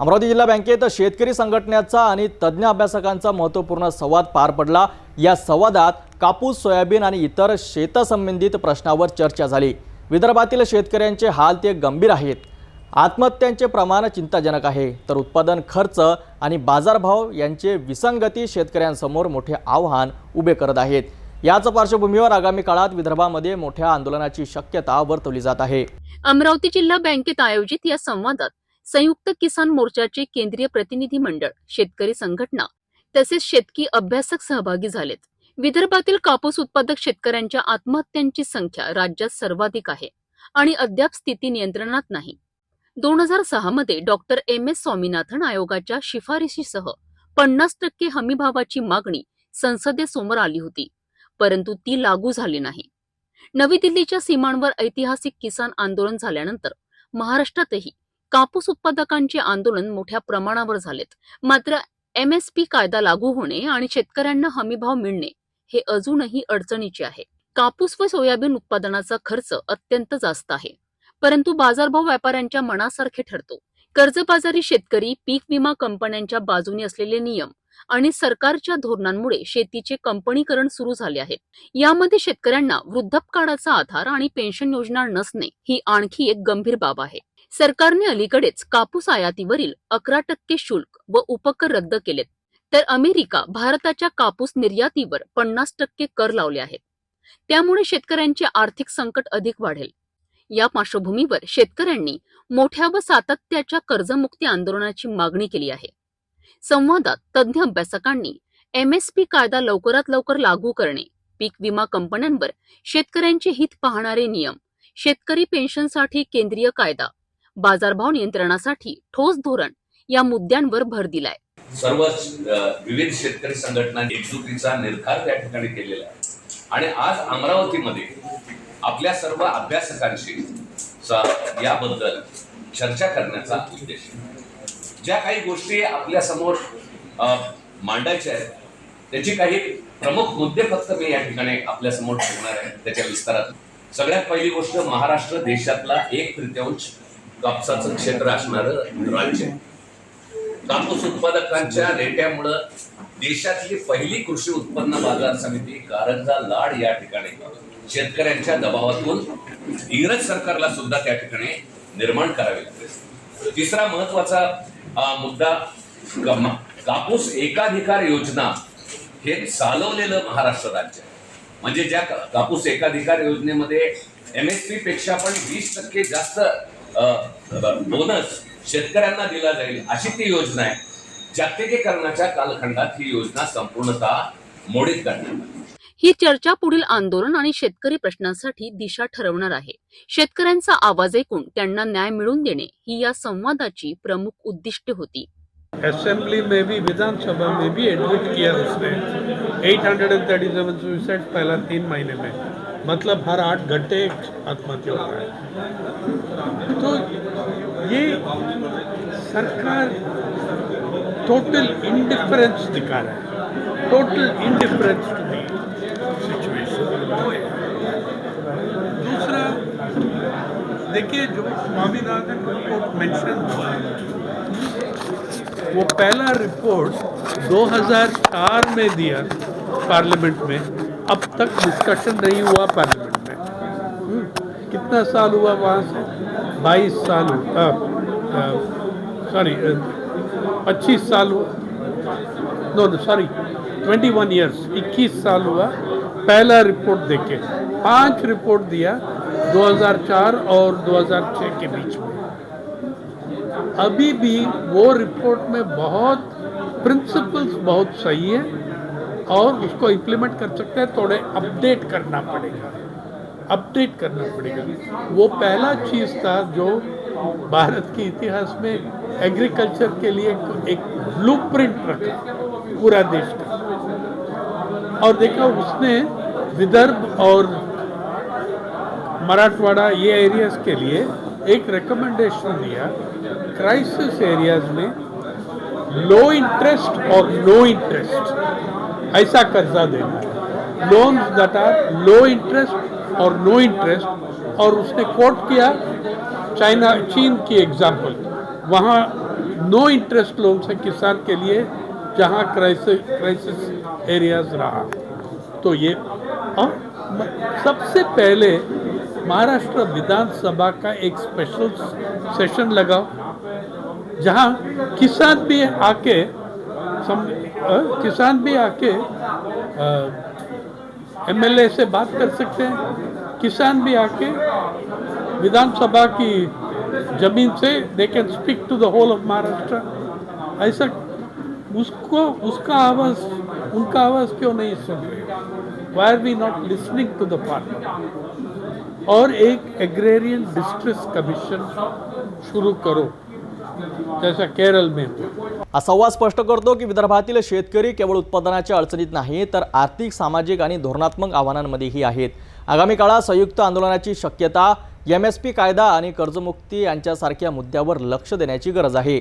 अमरावती जिल्हा बँकेत शेतकरी संघटनेचा आणि तज्ज्ञ अभ्यासकांचा महत्त्वपूर्ण संवाद पार पडला. या संवादात कापूस सोयाबीन आणि इतर शेतसंबंधित प्रश्नावर चर्चा झाली. विदर्भातील शेतकऱ्यांचे हाल ते गंभीर आहेत. आत्महत्यांचे प्रमाण चिंताजनक आहे. तर उत्पादन खर्च आणि बाजारभाव यांचे विसंगती शेतकऱ्यांसमोर मोठे आव्हान उभे करत आहेत. याच पार्श्वभूमीवर आगामी काळात विदर्भामध्ये मोठ्या आंदोलनाची शक्यता वर्तवली जात आहे. अमरावती जिल्हा बँकेत आयोजित या संवादात संयुक्त किसान मोर्चाचे केंद्रीय प्रतिनिधी मंडळ शेतकरी संघटना तसेच शेतकी अभ्यासक सहभागी झालेत. विदर्भातील कापूस उत्पादक शेतकऱ्यांच्या आत्महत्यांची संख्या राज्यात सर्वाधिक आहे आणि अद्याप स्थिती नियंत्रणात नाही. दोन हजार सहा मध्ये डॉक्टर एम. एस. स्वामीनाथन आयोगाच्या शिफारशीसह पन्नास टक्के हमीभावाची मागणी संसदेसमोर आली होती परंतु ती लागू झाली नाही. नवी दिल्लीच्या सीमांवर ऐतिहासिक किसान आंदोलन झाल्यानंतर महाराष्ट्रातही कापूस उत्पादकांचे आंदोलन मोठ्या प्रमाणावर झालेत. मात्र एमएसपी कायदा लागू होणे आणि शेतकऱ्यांना हमीभाव मिळणे हे अजूनही अडचणीचे आहे. कापूस व सोयाबीन उत्पादनाचा खर्च अत्यंत जास्त आहे. परंतु बाजारभाव व्यापाऱ्यांच्या मनासारखे ठरतो. कर्जबाजारी शेतकरी पीक विमा कंपन्यांच्या बाजूने असलेले नियम आणि सरकारच्या धोरणांमुळे शेतीचे कंपनीकरण सुरू झाले आहे. यामध्ये शेतकऱ्यांना वृद्धपकाळाचा आधार आणि पेन्शन योजना नसणे ही आणखी एक गंभीर बाब आहे. सरकारने अलीकडेच कापूस आयातीवरील अकरा टक्के शुल्क व उपकर रद्द केलेत. तर अमेरिका भारताच्या कापूस निर्यातीवर पन्नास टक्के कर लावले आहेत. त्यामुळे शेतकऱ्यांचे आर्थिक संकट अधिक वाढेल. या पार्श्वभूमीवर शेतकऱ्यांनी मोठ्या व सातत्याच्या कर्जमुक्ती आंदोलनाची मागणी केली आहे. संवादात तज्ज्ञ अभ्यासकांनी एमएसपी कायदा लवकरात लवकर लागू करणे पीक विमा कंपन्यांवर शेतकऱ्यांचे हित पाहणारे नियम शेतकरी पेन्शनसाठी केंद्रीय कायदा बाजारभाव नियंत्रणासाठी ठोस धोरण या मुद्द्यांवर भर दिलाय. सर्व विविध शेतकरी संघटनांनी एकजुटीचा निर्धार त्या ठिकाणी केलेला आहे. आणि आज अमरावतीमध्ये आपल्या सर्व अभ्यासकांशी याबद्दल चर्चा करण्याचा उद्देश ज्या काही गोष्टी आपल्यासमोर मांडायच्या आहेत त्याची काही प्रमुख मुद्दे फक्त मी या ठिकाणी आपल्यासमोर ठेवणार आहे. त्याच्या विस्तारात सगळ्यात पहिली गोष्ट महाराष्ट्र देशातला एक तृतीयांश कापसाचं क्षेत्र असणारं राज्य. कापूस उत्पादकांच्या रेट्यामुळं देशातली पहिली कृषी उत्पन्न बाजार समिती कारंजा लाड या ठिकाणी. शेतकऱ्यांच्या दबावातून इंग्रज सरकारला सुद्धा त्या ठिकाणी निर्माण करावे लागते. तिसरा महत्त्वाचा मुद्दा कापूस एकाधिकार योजना हे चालवलेलं महाराष्ट्र राज्य. म्हणजे ज्या कापूस एकाधिकार योजनेमध्ये एम एस पी पेक्षा पण वीस टक्के जास्त बोनस शेतकऱ्यांना दिला जाईल अशी ती योजना आहे. जागतिकीकरणाच्या कालखंडात ही योजना संपूर्णतः मोडीत काढण्यात आली. ही चर्चा पुढील आंदोलन आणि शेतकरी प्रश्नांसाठी दिशा ठरवणार आहे. शेतकऱ्यांचा आवाज ऐकून त्यांना न्याय मिळवून देणे ही या संवादाची प्रमुख उद्दिष्ट होती. असेंबली में भी विधानसभा में भी एडमिट किया उसने. 837 सुसाइड पहला तीन महीने में. मतलब हर आठ घंटे आत्महत्या हो रहा है। तो ये सरकार टोटल इंडिफरेंस दिखा रहा है। Total indifference to the situation दूसरा, देखिए, जो स्वामीनाथन रिपोर्ट मेंशन हुआ है, वो पहला रिपोर्ट 2004 में दिया पार्लियामेंट में। अब तक डिस्कशन नहीं हुआ पार्लियामेंट में। हम्म, कितना साल हुआ वहाँ से? 22 साल सॉरी पच्चीस साल नो नो सॉरी 21 इयर्स 21 साल हुआ। पहला रिपोर्ट देखे। पाँच रिपोर्ट दिया 2004 और 2006 के बीच में। अभी भी वो रिपोर्ट में बहुत प्रिंसिपल्स बहुत सही है। और उसको इम्प्लीमेंट कर सकते हैं, थोड़े अपडेट करना पड़ेगा। अपडेट करना पड़ेगा। वो पहला चीज़ था जो भारत के इतिहास में एग्रीकल्चर के लिए एक ब्लूप्रिंट रखा पूरा देश का। और देखा, उसने विदर्भ और मराठवाड़ा, ये एरियाज़ के लिए एक रिकमेंडेशन दिया। क्राइसिस एरियाज़ में लो इंटरेस्ट और नो इंटरेस्ट ऐसा कर्जा देना। Loans that are low interest और नो इंटरेस्ट और उसने कोट किया चाइना चीन की एग्ज़ाम्पल वहाँ नो इंटरेस्ट लोन है किसान के लिए, जहाँ क्राइसिस क्राइसिस एरियाज़ रहा। तो ये, और सबसे पहले महाराष्ट्र विधानसभा का एक स्पेशल सेशन लगाओ, जहाँ किसान भी आके सम, अ, किसान भी आके एमएलए से बात कर सकते हैं। किसान भी आके विधानसभा की ज़मीन से they can speak to the whole of Maharashtra ऐसा उसको उसका आवाज़ उनका आवाज़ क्यों नहीं सुन why are we not listening to the party और एक एग्रेरियन डिस्ट्रेस कमीशन शुरू करो जैसा केरल में हुआ। असावाद स्पष्ट करतो की विदर्भातील शेतकरी केवळ उत्पादनाच्या अडचणीत नाही तर आर्थिक सामाजिक आणि धोरणात्मक आव्हानांमध्येही आहेत. आगामी काळात संयुक्त आंदोलनाची शक्यता एम एस पी कायदा आणि कर्जमुक्ती यांच्यासारख्या मुद्द्यावर लक्ष देण्याची गरज आहे.